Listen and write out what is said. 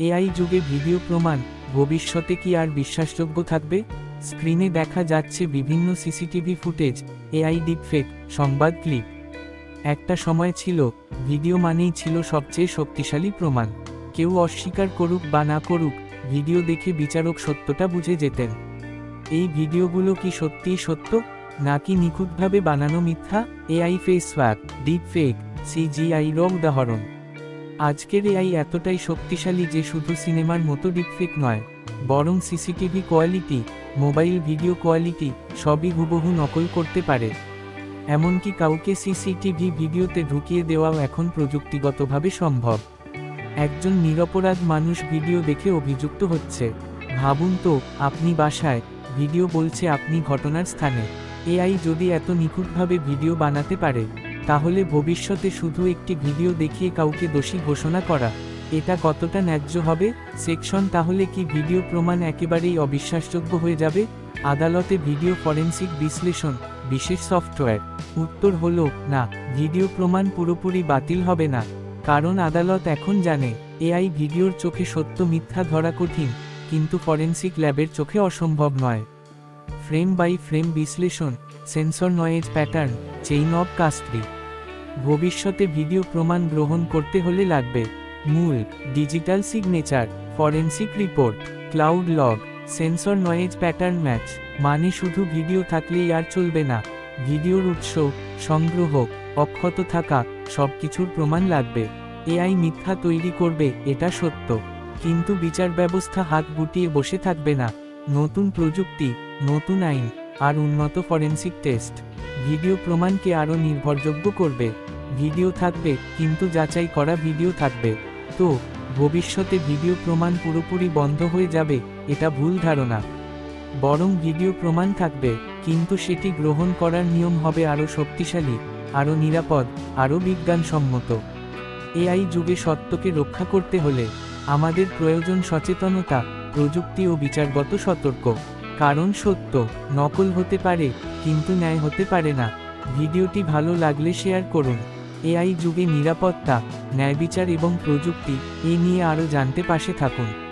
AI যুগে video প্রমাণ, ভবিষ্যতে কি আর বিশ্বাসযোগ্য থাকবে? স্ক্রিনে দেখা যাচ্ছে বিভিন্ন সিসিটিভি ফুটেজ, এআই ডিপফেক, সংবাদ ক্লিপ। একটা সময় ছিল, ভিডিও মানেই ছিল সবচেয়ে শক্তিশালী প্রমাণ। কেউ অস্বীকার করুক বা না করুক, ভিডিও দেখে বিচারক সত্যটা বুঝে যেতেন। এই ভিডিওগুলো কি সত্যিই সত্য? নাকি নিখুঁতভাবে বানানো মিথ্যা? AI face deep fake CGI র উদাহরণ। আজকের এআই এতটাই শক্তিশালী যে শুধু সিনেমার মতো ডিপফেক নয়, বরং CCTV quality, mobile video quality, সবই হুবহু নকল করতে পারে। এমনকি কাউকে সিসিটিভি ভিডিওতে ঢুকিয়ে দেওয়াও এখন প্রযুক্তিগতভাবে সম্ভব। একজন নিরপরাধ মানুষ ভিডিও দেখে অভিযুক্ত হচ্ছে। ভাবুন তো, আপনি বাসায়, ভিডিও বলছে আপনি ঘটনার স্থানে। এআই যদি এত নিখুঁতভাবে ভিডিও বানাতে পারে তাহলে ভবিষ্যতে শুধু একটি ভিডিও দেখিয়ে কাউকে দোষী ঘোষণা করা, এটা কতটা ন্যায্য হবে? সেকশন তাহলে কি ভিডিও প্রমাণ একেবারেই অবিশ্বাসযোগ্য হয়ে যাবে? আদালতে ভিডিও ফরেন্সিক বিশ্লেষণ, বিশেষ সফটওয়্যার। উত্তর হলো, না, ভিডিও প্রমাণ পুরোপুরি বাতিল হবে না। কারণ আদালত এখন জানে, এআই ভিডিওর চোখে সত্য মিথ্যা ধরা কঠিন, কিন্তু ফরেন্সিক ল্যাবের চোখে অসম্ভব নয়। ফ্রেম বাই ফ্রেম বিশ্লেষণ, sensor noise pattern, chain of custody ভবিষ্যতে ভিডিও প্রমাণ গ্রহণ করতে হলে লাগবে। মূল digital signature forensic report cloud log sensor noise pattern match মানে শুধু ভিডিও থাকলেই আর চলবে না। ভিডিওর উৎস, সংগ্রহ, অক্ষত থাকা, সবকিছুর প্রমাণ লাগবে। এআই মিথ্যা তৈরি করবে, এটা সত্য। কিন্তু বিচার ব্যবস্থা হাত গুটিয়ে বসে থাকবে না। নতুন প্রযুক্তি, নতুন আইন আর উন্নত ফরেনসিক টেস্ট। ভিডিও প্রমাণকে আরও নির্ভরযোগ্য করবে। ভিডিও থাকবে, কিন্তু যাচাই করা ভিডিও থাকবে। তো, ভবিষ্যতে ভিডিও প্রমাণ পুরোপুরি বন্ধ হয়ে যাবে, এটা ভুল ধারণা। বরং ভিডিও প্রমাণ থাকবে, কিন্তু সেটি গ্রহণ করার নিয়ম হবে আরও শক্তিশালী, আরও নিরাপদ, আরও বিজ্ঞানসম্মত। এআই যুগে সত্যকে রক্ষা করতে হলে আমাদের প্রয়োজন সচেতনতা, প্রযুক্তি ও বিচারগত সতর্ক। কারণ সত্য, নকল হতে পারে, কিন্তু ন্যায় হতে পারে না। ভিডিওটি ভালো লাগলে শেয়ার করুন। এআই যুগে নিরাপত্তা ন্যায় বিচার এবং প্রযুক্তি, এ নিয়ে আরও জানতে পাশে থাকুন।